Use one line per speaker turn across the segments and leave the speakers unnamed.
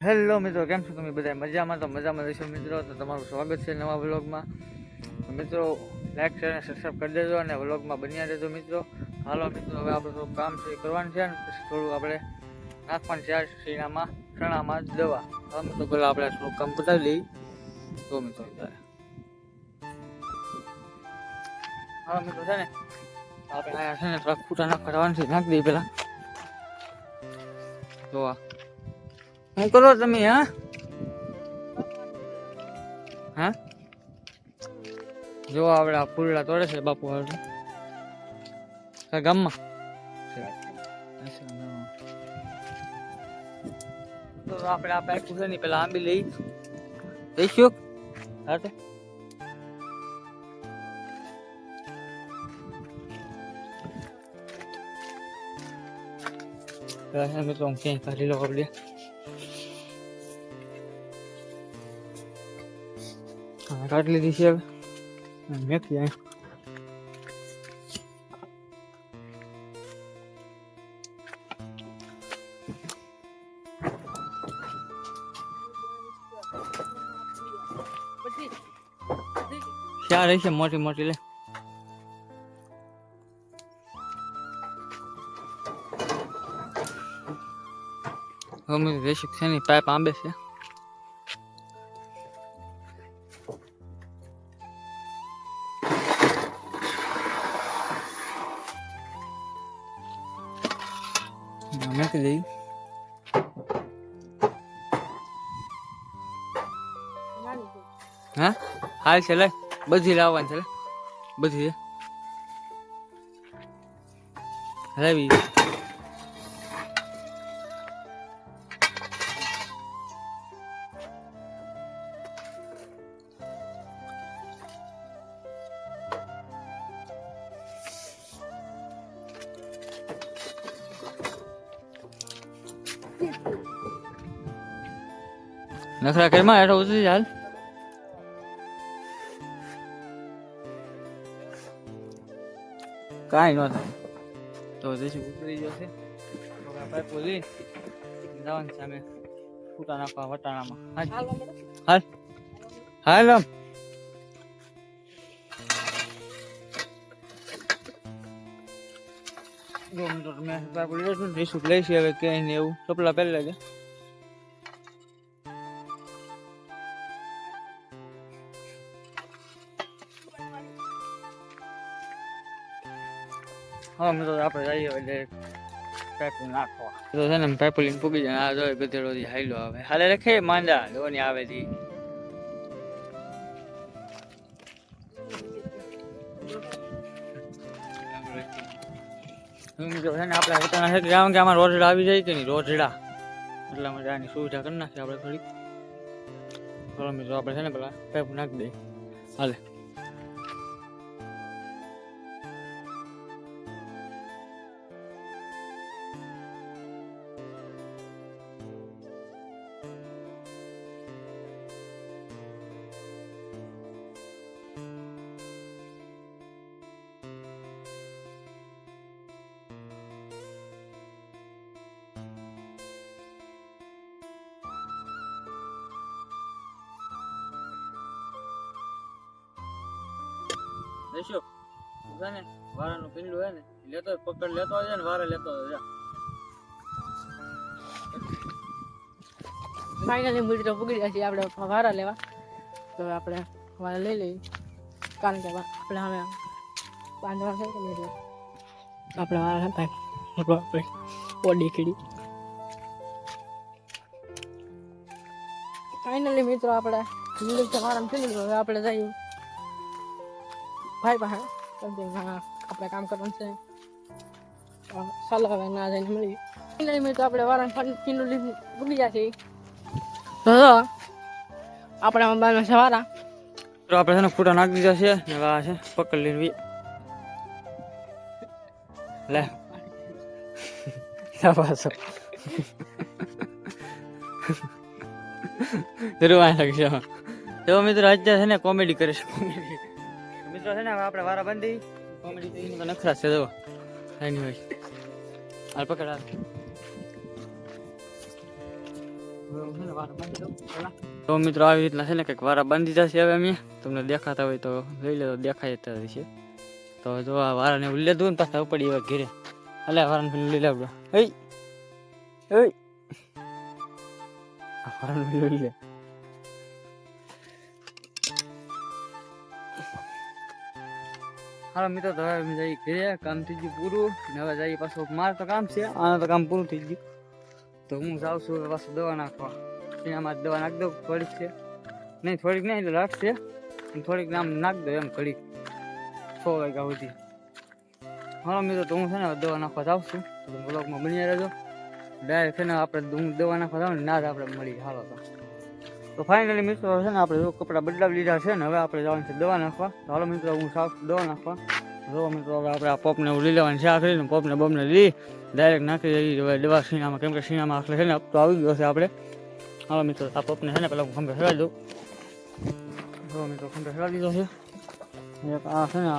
Hello મિત્રો, કેમ છો તમે બધા મજામાં તો મજામાં રહેશો મિત્રો. તો તમારું સ્વાગત છે નવા વ્લોગમાં. મિત્રો લાઈક શેર અને સબસ્ક્રાઈબ કરી દેજો અને વ્લોગમાં બન્યા રહેજો મિત્રો. હાલો મિત્રો, હવે આપણે થોડું કામ છે કરવાનું છે ને થોડું આપણે નાખવાનું છે શીણામાં ચણામાં દવા. હવે મિત્રો, પહેલાં આપણે થોડું કામ પતાવી લઈએ. તો મિત્રો હા મિત્રો, છે ને? આપણે છે ને થોડા ખૂટા કરવાનું છે, નાખી દઈએ પહેલાં. તો શું કરો તમે, હા? હા? જો આપણે આ ફૂલડા તોડે છે બાપુ. આ ગામમાં. તો આપણે આ પાકું છે ને પેલા આંબી લઈ. લઈશું હા ને મિત્રો, હું ક્યાંય કાઢી લો આપણે કાઢી લીધી છે હવે. મેથી અહીં રહી છે મોટી મોટી લે? અમે રેશિક છે ની પાઇપ આંબે છે. નાખી દઈ હા હાલ છે બધી લાવવાની છે બધી લાવી નખરા કરીમાં હેઠો ઉતરી હાલ. કાંઈ ન થાય. તો જઈશું ઉતરી જશે પાઇપ બોલી, જવાનું સામે ફૂટા નાખવા વટાણામાં. હાલ. હાલ. હાલ આમ દો મિનિટ મેં પાઇપ લીધો છું હવે ક્યાંય ને એવું ચપલા પહેરી લેજે હા મિત્રો આપણે જઈએ એટલે પેપલ નાખવા તો છે ને પેપલિંગ પૂગી જાય આ જોઈએ ગધેડો થી હાઈલો આવે હાલે રખે માંડા લોની આવે ને આપણે છે કે આમાં રોજડા આવી જાય કે નહીં, રોજડા. એટલા માટે આની સુવિધા કરી નાખીએ આપણે થોડીક. ચલો મિત્રો, આપણે છે ને પેલા પેપ નાખી દઈએ. હાલે. છે ને વારાનું પિંડું હે ને લેતો હોય, પકડ લેતો હોય ને વારે લેતો હોય જા.
ફાઇનલી મિત્રો પૂગી ગયા છીએ આપણે વારા લેવા. તો આપણે વારા લઈ લઈએ. કારણ કે આપણે હવે બાંધવા છે એટલે આપણે વારા હતા. આપણે ઓડી ખીડી ફાઇનલી મિત્રો આપણે વારામ ગયું હવે આપણે જઈએ. ભાઈ પાસે કેમ કે આપણે કામ કરવાનું છે. સાલા હવે ના જઈને મળી કિલ્લાની મેં તો આપણે વારામ કિલો લીધું, ભૂલી ગયા છીએ. તો આપણે મોબાઈલમાં સવારા.
તો આપણે છે ને ફૂટા નાખી દીધા છે, ને વા છે પકડ લઈને લે. શાબાશ. જરૂર આ લાગશે. તો મિત્રો, અત્યારે છે ને કોમેડી કરીશ. છે કોમેડી મિત્રો છે ને, હવે આપણે વારા બંધી કોમેડી તો નખરા છે જો એની હોય. હાલ પકડ. તો મિત્રો, આવી રીતના છે ને કંઈક વારા બાંધી જશે હવે અમે. તમને દેખાતા હોય તો લઈ લે દેખાય જ છે. તો જો આ વારાને એવું લીધું ને, પાછા ઉપડી એવા ઘેરે. અલે વારાને લઈ લેવડો હઈ! હઈ! વારાને લઈ લે. હાલો મિત્રો, તો હવે જઈએ ઘરે, કામ થઈ ગયું પૂરું. ને હવે જઈએ પાછું મારે તો કામ છે, આનું તો કામ પૂરું થઈ ગયું. તો હું જાઉં છું પાછું દવા નાખવા. એનામાં દવા નાખી દઉં, થોડીક છે. નહીં, થોડીક નહીં, એટલે રાખશે થોડીક નામ નાખી દઉં એમ ઘડીક. છ વાગ્યા સુધી. હાલો મિત્રો, તો હું છે ને દવા નાખવા જાઉં છું. બ્લોગમાં બની રહેજો. ડાયરેક્ટ છે ને, આપણે હું દવા નાખવા જાઉં ને, ના જ આપણે મળી. હાલો તો. તો ફાઇનલી મિત્રો છે ને આપણે જો કપડાં બદલાવી લીધા છે ને, હવે આપણે જવાનું છે દવા નાખવા. તો મિત્રો, હું સાફ દવા નાખવા. જો મિત્રો, હવે આપણે આ પોપને લઈ લેવાની છે આખરી પોપને બમને લઈ ડાયરેક્ટ નાખી દઈ હવે દવા સીણામાં કેમ કે સીણામાં આખરે છે ને તો આવી ગયો છે આપણે. હાલો મિત્રો, આ પોપને છે ને, પેલા હું ખંભે ફેરવી દઉં. જો મિત્રો, ખંભે ફેરવી દીધો છે. આ છે ને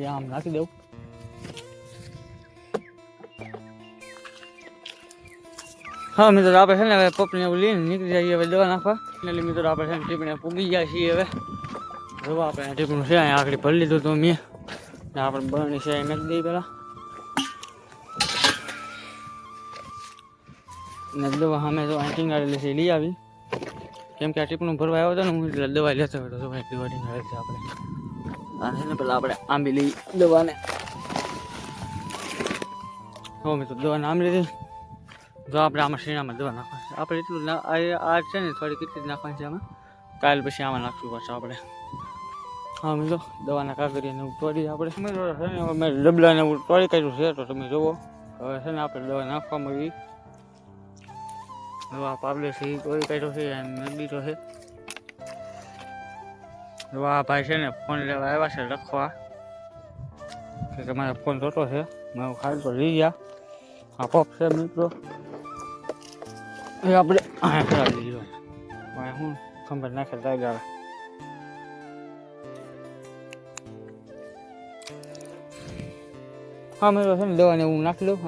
એ આમ નાખી દઉં. હા, મિત્રો આપણે છે ને હવે પપને એવું લઈને નીકળી જઈએ, હવે દવા નાખવા. એટલે મિત્રો આપણે છે ને ટીપણે પૂગી ગયા છીએ હવે. જોવા આપણે ટીપણું છે, અહીંયા આગળ ભરી લીધું તો મેં. ને આપણે બની છે એ નાખી દઈએ પહેલાં. ને દવા સામે તો અહીં ટીંગાડેલી છે લઈ આવી. કેમ કે આ ટીપણું ભરવા આવ્યો હતો ને, હું એટલે દવા લેતો હતો, તો ભાઈ દવા ટીંગાડે છે આપણે. અને છે ને પેલા આપણે આંબી લઈ દવાને. હો, મિત્રો, દવાને આંબી લીધી. જો આપણે આમાં શીણામાં દવા નાખવાની આપણે એટલું આ છે ને થોડી કેટલી જ નાખવાની છે આમાં. કાલ પછી આમાં નાખવું પડશે આપણે. હા મિત્રો દવાના કાગળિયાને એવું તોડી આપણે. છે ને મેં ડબલાને એવું તોડી કાઢ્યું છે, તો તમે જુઓ હવે છે ને આપણે દવા નાખવા મળી દવા પાબલે છે એ તોડી કાઢ્યો છે મેં તો છે. દવા ભાઈ છે ને ફોન લેવા આવ્યા છે લખવા. કે તમારે ફોન જોતો છે. મેં ખાલી તો લઈ ગયા. આ છે મિત્રો. આપણે અહીંયા કરાવી દીધો. અહીંયા હું ખંભર નાખે લાગી આવે હા, મેં છે ને દવાને હું નાખી લઉં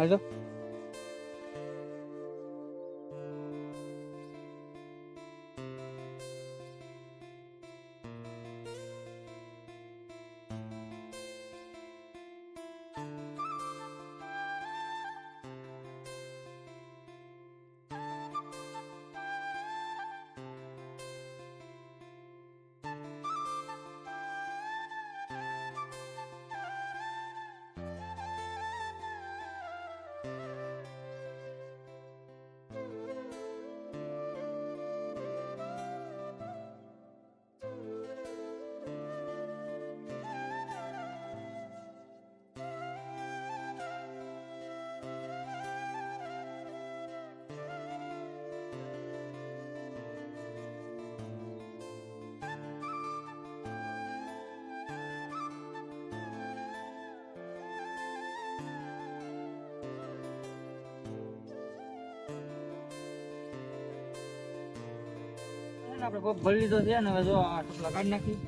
હાજો આપણે પપ ભરી લીધો છે ને, હવે જો આ ટપલા કાઢી નાખી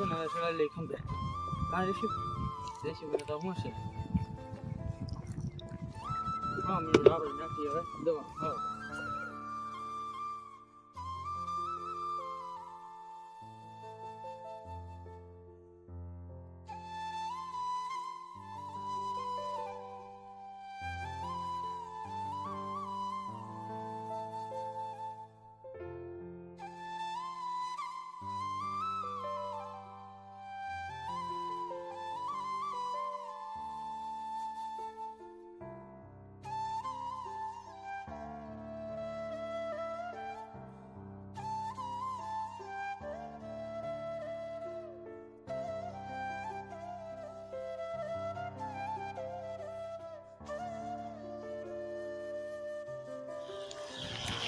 ને હવે સળાઈ લઈ ખંભે કાં જઈશું દેશી બોલે તો શું છે હા મિનિટ આપણે નાખીએ હવે. દવા, હા.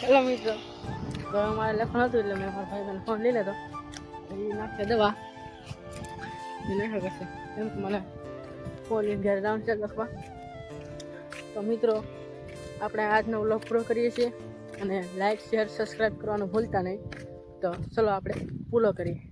હેલો મિત્રો તો મારે લખવાનું હતું એટલે મેં ભાઈ ફોન લઈ લેતો એ નાખશે દવા એ નાખ્યો કરશે એમ કે મને ફોન ઘરે જવાનું છે લખવા તો મિત્રો આપણે આજનો વ્લોગ પૂરો કરીએ છીએ અને લાઇક શેર સબસ્ક્રાઈબ કરવાનું ભૂલતા નહીં તો ચલો આપણે પૂરો કરીએ